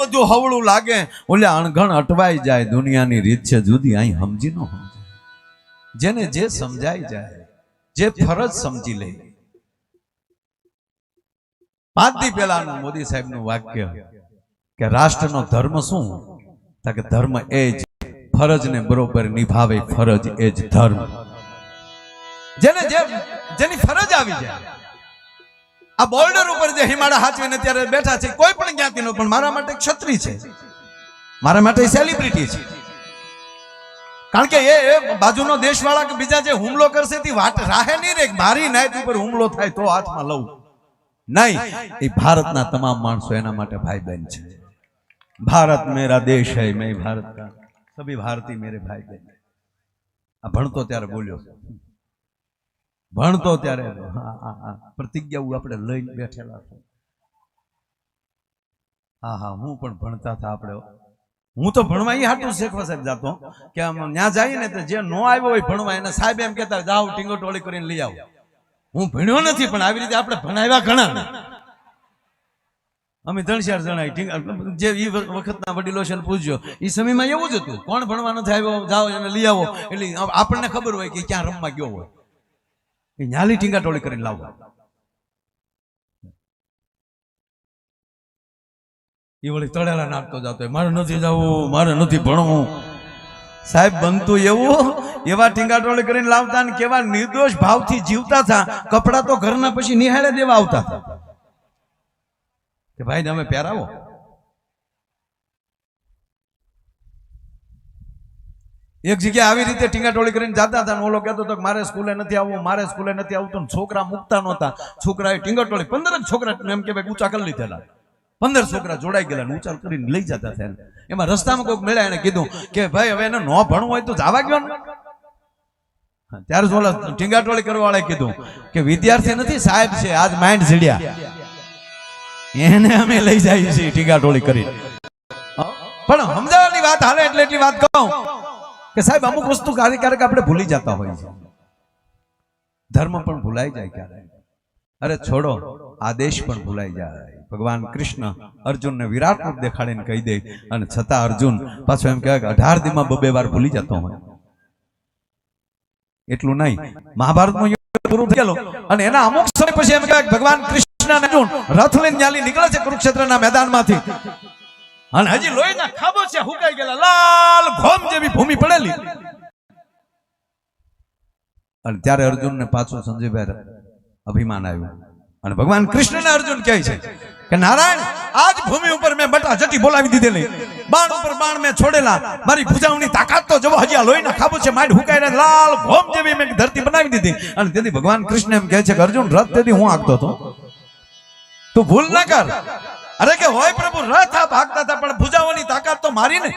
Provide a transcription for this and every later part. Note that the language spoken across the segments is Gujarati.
બધું હવળું લાગે. ઓલે અણઘણ અટવાઈ જાય, દુનિયાની રીત છે જુદી, અહીં સમજી ન સમજાય જેને જે સમજાઈ જાય, જે ફરજ સમજી લે. પાંચ દી પહેલાનું મોદી સાહેબનું વાક્ય કે રાષ્ટ્રનો ધર્મ શું? કે ધર્મ એ જ, ફરજને બરોબર નિભાવે ફરજ એ જ ધર્મ. જેને જે જેની ફરજ આવી જાય આ બોર્ડર ઉપર જે હિમાળા હાચવીને ત્યારે બેઠા છે, કોઈ પણ જ્ઞાતિનો પણ મારા માટે ક્ષત્રિય છે. મારા માટે સેલિબ્રિટી છે. કારણ કે એ બાજુનો દેશવાળા કે બીજા જે હુમલો કરશે તે વાત રાહે નહીં રે મારી નાયત ઉપર હુમલો થાય તો હાથમાં લઉં. નહીં, એ ભારતના તમામ માણસો એના માટે ભાઈ બહેન છે. ભારત મેરા દેશ હૈ, મેં ભારત કા, સભી ભારતી મેરે ભાઈ બહેન આ ભણતો ત્યારે બોલ્યો. ભણતો ત્યારે પ્રતિજ્ઞા હા, આપણે લઈને બેઠેલા છે. હા હા હું પણ ભણતા હતા આપણે. હું તો ભણવા એ હાટું શેખવા સાહેબ જાતો. કે આમ ત્યાં જઈએ ને તો જે નો આવ્યો હોય ભણવા એને સાહેબ એમ કહેતા જાઓ ટીંગો ટોળી કરીને લઈ આવો. હું ભણ્યો નથી પણ આવી રીતે આપણે ભણાવ્યા ઘણા. અમે ત્રણ ચાર જણા જે એ વખતના વડીલો છે પૂછ્યો એ સમયમાં એવું જ હતું? કોણ ભણવા નથી આવ્યો? જાઓ એને લઈ આવો. એટલે આપણને ખબર હોય કે ક્યાં રમવા ગયો હોય. એ ન્યાલી ટીંગા ટોળી કરીને લાવો. એ વળી તળેલા નાખતો જતો મારે નથી જવું, મારે નથી ભણવું. સાહેબ, બનતું એવું? એવા ટીંગાટોળી કરીને લાવતા ને કેવા નિર્દોષ ભાવથી જીવતા હતા. કપડા તો ઘરના પછી નિહાળે દેવા આવતા. હતા કે ભાઈ, તમે પહેરાવો. એક જગ્યાએ આવી રીતે ટીંગાટોળી કરીને જતા હતા ઓલો કહેતો હતો કે મારે સ્કૂલે નથી આવવું, મારે સ્કૂલે નથી આવતું છોકરા મૂકતા નહોતા. છોકરાએ ટીંગાટોળી, પંદર છોકરા એમ કે ભાઈ ઊંચા લીધેલા. પંદર છોકરા જોડાઈ ગયેલા ઊંચા કરીને લઈ જતા થયા એમાં રસ્તામાં કોઈક મળ્યા એને કીધું કે ભાઈ હવે એને ન ભણવું હોય તો જવા ગયો ને. ત્યારે ઓલા ટીંગાટોળી કરવા કીધું કે વિદ્યાર્થી નથી, સાહેબ છે, આજ માઇન્ડ ઝીડ્યા. એને અમે લઈ જઈએ છીએ ટીંગાટોળી કરી પણ સમજાવવાની વાત હાલે એટલે એટલી વાત કહું. કે સાહેબ, અમુક વસ્તુ ક્યારેક ક્યારેક આપણે ભૂલી જતા હોઈએ છીએ ધર્મ પણ ભૂલાઈ જાય ક્યારેક. અરે છોડો, આદેશ પણ ભૂલાઈ જાય. ભગવાન કૃષ્ણ અર્જુનને વિરાટ રૂપ દેખાડીને કહી દે અને છતાં અર્જુન પાછો એમ કહેવાય કે અઢાર દીમાં બબે વાર ભૂલી જતો હોય. એટલું નહીં. મહાભારતનું યુદ્ધ પૂરું થયેલું અને એના અમુક સમય પછી એમ કહેવાય ભગવાન કૃષ્ણ અર્જુન રથ લઈને ચાલી નીકળે છે કુરુક્ષેત્રના મેદાનમાંથી. અને હજી લોહીના ખાબો છે, હુકાઈ ગયેલા. લાલ ઘોમ જેવી ભૂમિ પડેલી. અને ત્યારે અર્જુનને પાછું સંજયભાઈ અભિમાન આવ્યું. અને ભગવાન કૃષ્ણને અર્જુન કહે છે કે, નારાયણ, આજ ભૂમિ ઉપર મેં બટા જટી બોલાવી દીધેલી. બાણ ઉપર બાણ મેં છોડેલા. મારી ભુજાઓની તાકાત તો જવો હજી આ લોહીના ખાબુ છે, માંડ હુકાઈને લાલ ઘોમ જેવી મેં ધરતી બનાવી દીધી. અને તેથી ભગવાન કૃષ્ણ એમ કહે છે કે, અર્જુન, રથ તેથી હું આગતો હતો. તું ભૂલ ના કર. અરે કે હોય પ્રભુ, રથ આ ભાગતા હતા, પણ ભૂજાવાની તાકાત તો મારી ને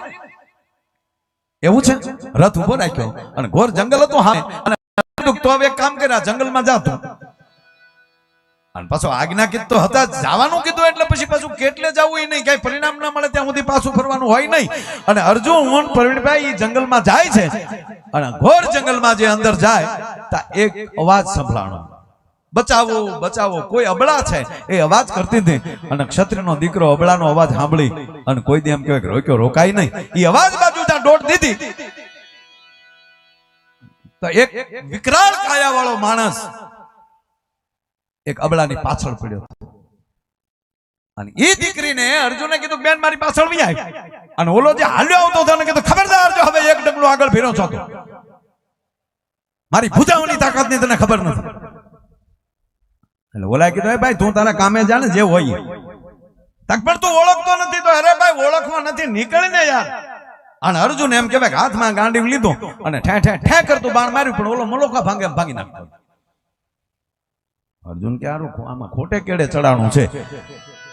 એવું છે? રથ ઊભો રાખ્યો અને ઘોર જંગલ હતું હા અને તો હવે કામ કર્યા, જંગલમાં જા તું અને પાછો આજ્ઞા કીધું હતા, જવાનું કીધું એટલે પછી પાછું કેટલે જવું એ નહીં કઈ પરિણામ ના મળે ત્યાં સુધી પાછું ફરવાનું હોય નહીં. અને અર્જુન પ્રવીણભાઈ જંગલમાં જાય છે. અને ઘોર જંગલમાં જે અંદર જાય, તા એક અવાજ સંભળાણો. બચાવો બચાવો કોઈ અબળા છે એ અવાજ કરતી હતી. અને ક્ષત્રિયનો દીકરો અબળાનો અવાજ સાંભળી અને કોઈ દી એમ કહેવાય કે રોક્યો રોકાય નહીં. એ અવાજ બાજુ ત્યાં દોટ દીધી. તો એક વિકરાળ કાયા વાળો માણસ એક અબળાની પાછળ પડ્યો. અને એ દીકરીને અર્જુને કીધું બેન મારી પાછળ વી આવી અને ઓલો જે હાલ્યો આવતો હતો કીધું ખબરદાર જો હવે એક ડગલું આગળ ફેરો છો મારી મારી તાકાતની તને ખબર નથી. એટલે ઓલા કીધું ભાઈ, તું તારા કામે જા ને, જે હોય તક પણ તું ઓળખતો નથી તો, અરે ભાઈ, ઓળખવા નથી નીકળીને યાર. અને અર્જુન એમ કે હાથમાં ગાંડી લીધો અને ઠે ઠે ઠે કરતું બાણ માર્યું, પણ ઓલો મલોખા ભાંગે ભાંગી નાખતો. અર્જુન કે આરું આમાં ખોટે કેડે ચડાણું છે?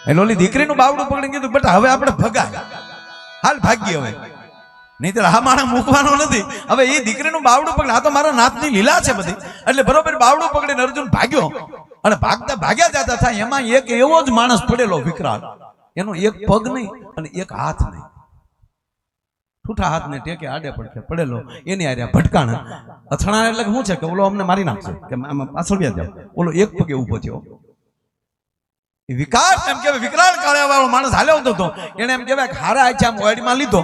એટલે ઓલી દીકરીનું બાવડું પકડીને કીધું, બટ, હવે આપણે ભગા હાલ ભાગીએ હવે. નહીતર આ માણસ મૂકવાનો નથી. હવે એ દીકરીનું બાવડું પકડે. આ તો મારા નાથની લીલા છે બધી. એટલે બરોબર બાવડું પકડીને અર્જુન ભાગ્યો. અને ભાગતા ભાગ્યા જતા થાય, એમાં એક એવો જ માણસ પડેલો, વિકરાળ. એનો એક પગ નહીં અને એક હાથ નહીં. ઠૂઠા હાથને ટેકે આડે પડખે પડેલો. એની આર્યા ભટકાણ. અથડાણા એટલે શું છે કે ઓલો અમને મારી નાખશે. કે પાછળ વ્યા જાવ ઓલો એક પગે ઊભો થયો. વિકાસ એમ કે વિકરાળ કાળે વાળો માણસ હાલ્યો હતો. એને એમ કહેવાય કે હારા આચા આમ લીધો.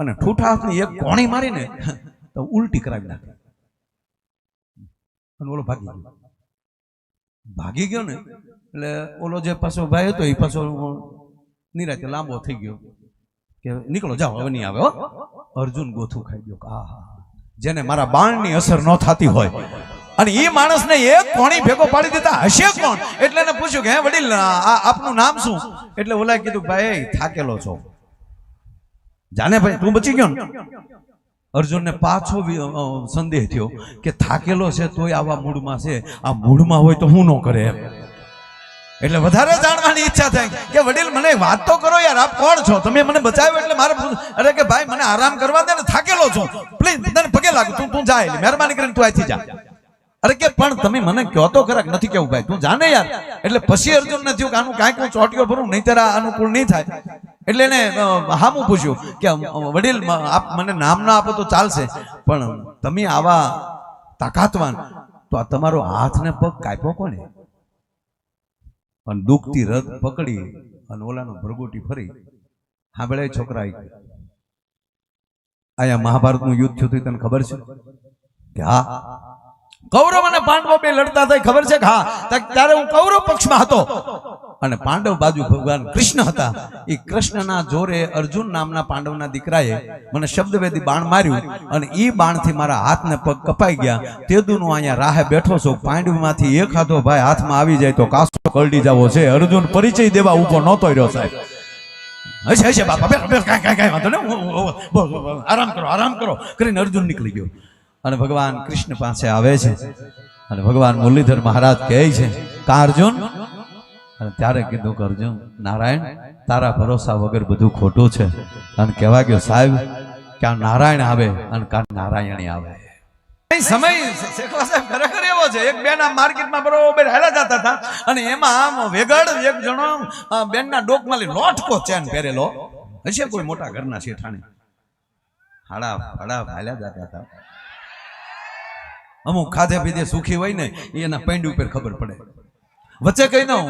અને ઠૂઠા હાથની એક કોણી મારીને તો ઉલટી કરાવી નાખે. અને ઓલો ભાગી ગયો. ભાગી ગયો ને, એટલે ઓલો જે પાછો ભાઈ હતો એ પાછો નિરાતે લાંબો થઈ ગયો. કે નીકળો, જાઓ, હવે નહીં આવે અર્જુન ગોથું ખાઈ ગયો. આ હા જેને મારા બાણની અસર ન થતી હોય. અને એ માણસને એક કોણી ભેગો પાડી દેતા હશે કોણ? એટલે એને પૂછ્યું કે, હે વડીલ આપનું નામ શું? એટલે ઓલા કીધું, ભાઈ, થાકેલો છો. જાને ભાઈ, તું બચી ગયો ને? અર્જુનને પાછો સંદેહ થયો કે થાકેલો છે તોય આવા મૂડમાં છે. આ મૂડમાં હોય તો હું ન કરે એમ. એટલે વધારે જાણવાની ઈચ્છા થાય કે વડીલ, મને વાત તો કરો યાર, આપ કોણ છો? તમે મને બચાવ્યો એટલે મારે અરે કે ભાઈ, મને આરામ કરવા દે ને, થાકેલો છો. પ્લીઝ તને પગે લાગુ, તું તું જા એટલે મહેરબાની કરીને તું અહીંથી જા. અરે કે પણ તમે મને કહો તો ખરાક નથી કેવું ભાઈ, તું જાને યાર. એટલે પછી અર્જુન ને થયું કે આનું કાંઈક હું ચોટીઓ ભરું નહીં તારા અનુકૂળ નહીં થાય. એટલે એને હામું પૂછ્યું કે વડીલ આપ મને નામ ના આપો તો ચાલશે, પણ તમે આવા તાકાતવાન, તો આ તમારો હાથ ને પગ કાપ્યો કોને અને દુખતી રથ પકડી અને ઓલાનો ભરગોટી ફરી. સાંભળે છોકરા. અહીંયા મહાભારતનું યુદ્ધ થયું હતું તને ખબર છે? કે હા. કૌરવ અને પાંડવો બે લડતા થાય ખબર છે કે હા? ત્યારે હું કૌરવ પક્ષમાં હતો. અને પાંડવ બાજુ ભગવાન કૃષ્ણ હતા. એ કૃષ્ણના જોરે અર્જુન નામના પાંડવના દીકરાએ મને શબ્દવેદી બાણ માર્યું અને એ બાણથી મારા હાથને પગ કપાઈ ગયા. તેદુનો અહીંયા રાહે બેઠો છો. પાંડવમાંથી એક હાથો ભાઈ હાથમાં આવી જાય તો કાસો કરડી જવો છે. અર્જુન પરિચય દેવા ઊભો નહોતો રહ્યો સાહેબ. હશે હશે બાપા બેઠો કાંઈ કાંઈ કાંઈ વાંધો બસ, આરામ કરો આરામ કરો. કરીને અર્જુન નીકળી ગયો. અને ભગવાન કૃષ્ણ પાસે આવે છે. અને ભગવાન મુરલીધર મહારાજ કહે છે કા અર્જુન? અને ત્યારે કીધું કે અર્જુન નારાયણ તારા ભરોસા વગર બધું ખોટું છે. અને કહેવા ગયો સાહેબ કે આ નારાયણ આવે અને કા નારાયણી આવે. સમય શેખવા સાહેબ ખરેખર એવો છે. એક બેન આ માર્કેટમાં બરોબર હેલા જતા હતા અને એમાં આમ વેગડ એક જણો બેનના ડોકમાં લઈ લોટકો ચેન પહેરેલો. હશે કોઈ મોટા ઘરના શેઠાણી? હાડા હાડા હાલ્યા જતા હતા. અમુક ખાધે પીધે સુખી હોય ને એના પૈંડ ઉપર ખબર પડે. વચ્ચે કહી દઉં,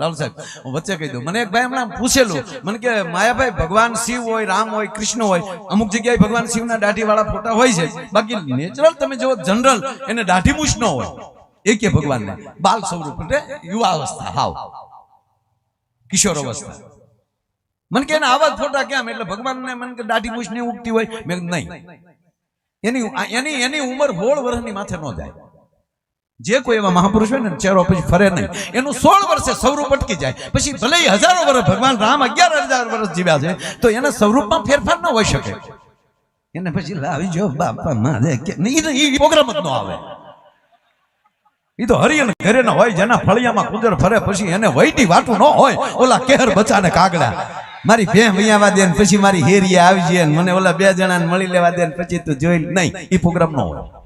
લાલ સાહેબ, વચ્ચે કહી દઉં. મને એક ભાઈ હમણાં પૂછેલું, મને કે માયાભાઈ ભગવાન શિવ હોય, રામ હોય, કૃષ્ણ હોય, અમુક જગ્યાએ ભગવાન શિવના દાઢી વાળા ફોટા હોય છે. બાકી નેચરલ તમે જો જનરલ એને દાઢી મૂછ ન હોય. એ કે ભગવાનને બાલ સ્વરૂપ એટલે યુવા અવસ્થા હાવ. કિશોર અવસ્થા. મને કે એના આવા ફોટા કેમ એટલે ભગવાનને મને કે દાઢી મૂછ નહીં ઉગતી હોય. મેં નહીં. એની એની એની ઉંમર હોળ વર્ષની માથે ન જાય. જે કોઈ એવા મહાપુરુષ હોય ને, ચહેરો પછી ફરે નહીં. એનું સોળ વર્ષે સ્વરૂપ અટકી જાય. પછી ભલે હજારો વર્ષ ભગવાન રામ અગિયાર હજાર વર્ષ જીવ્યા છે, તો એના સ્વરૂપમાં ફેરફાર ન હોઈ શકે. એને પછી લાવી જો બાપા મારે એ પ્રોગ્રામ જ ન આવે. એ તો હરિયન ઘરે ના હોય, જેના ફળિયામાં કુંજર ફરે, પછી એને વૈટી વાટું ન હોય. ઓલા કેહર બચાને કાગડા. મારી ભે વૈયાવા દે ને પછી મારી હેરિયા આવી જાય મને ઓલા બે જણાને મળી લેવા દે ને પછી તું જોઈ નહીં એ પ્રોગ્રામ ન હોય.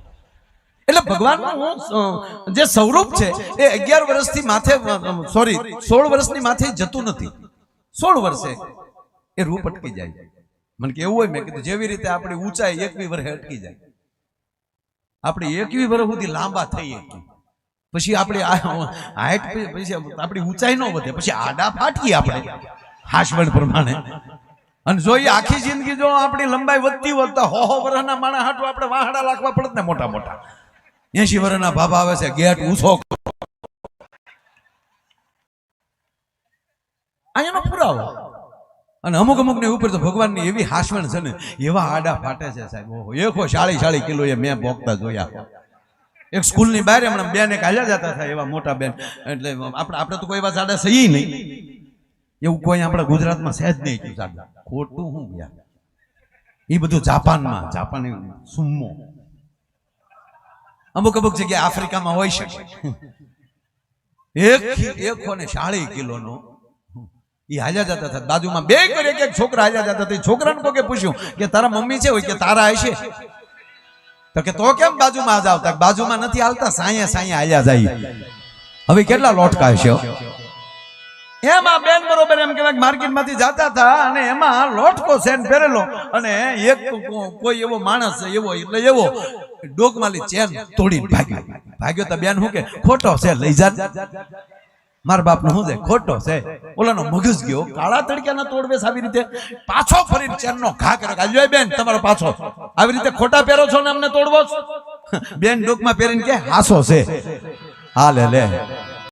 એટલે ભગવાનનું જે સ્વરૂપ છે એ અગિયાર વર્ષથી માથે સોરી સોળ વર્ષની માથે જતું નથી. સોળ વર્ષે એ રૂપ અટકી જાય. મને કે એવું હોય મેં કીધું જેવી રીતે આપણી ઊંચાઈ એકવી વર્ષે અટકી જાય. આપણે એકવી વર્ષ સુધી લાંબા થઈ પછી આપણે હાઈટ પછી આપણી ઊંચાઈ ન વધે પછી આડા ફાટીએ આપણે હાશવડ પ્રમાણે. અને જો એ આખી જિંદગી જો આપણી લંબાઈ વધતી વધતા હો હો વર્ષના માણા હાટું આપણે વાહડા લાખવા પડત ને મોટા મોટા એસી વર્ષના બાબા આવે છે, ગેટ ઊંચો અહીંયાનો પુરાવો. અને અમુક અમુકની ઉપર તો ભગવાનની એવી હાસવણ છે ને, એવા આડા ફાટે છે સાહેબ. ઓહો, એકો શાળી શાળી કિલો એ મેં ભોગતા જોયા. એક સ્કૂલની બહાર હમણાં બેન એક હાલ્યા જતા હતા, એવા મોટા બેન. એટલે આપણે આપણે તો કોઈ એવા જાડા સહી નહીં. એવું કોઈ આપણા ગુજરાતમાં સહેજ નહીં. થયું જાડા ખોટું હું યાર એ બધું જાપાનમાં, જાપાની સુમ્મો અમુક અમુક જગ્યાએ આફ્રિકામાં હોઈ શકે. એક એક ને સાડી કિલોનો. એ હાજા જતા હતા. બાજુમાં બે કરી એક એક છોકરા હાજા જતા હતા. છોકરાને કોકે પૂછ્યું કે, તારા મમ્મી છે હોય કે તારા હશે? તો કે, તો કેમ બાજુમાં આજ આવતા? બાજુમાં નથી હાલતા સાયા સાયા હાજા જાય. હવે કેટલા લોટકા હશે? એમાં બેન બરોબર એમ કહેવાય માર્કેટમાંથી જતા હતા અને એમાં લોટકો સેન પહેરેલો અને એક કોઈ એવો માણસ એવો એટલે એવો ડોકમાલી ચેન તોડી ભાગ્યો. ભાગ્યો તો બેન શું કે, ખોટો છે, લઈ જા. મારા બાપનો શું છે, ખોટો છે. ઓલાનો મગજ ગયો, કાળા તડક્યાના તોડવેશ આવી રીતે. પાછો ફરી ચેનનો ઘા કરે આજો બેન, તમારો પાછો. આવી રીતે ખોટા પહેરો છો ને અમને તોડવો છો? બેન ડોકમાં પહેરીને કે, હાસો છે. હાલે, લે.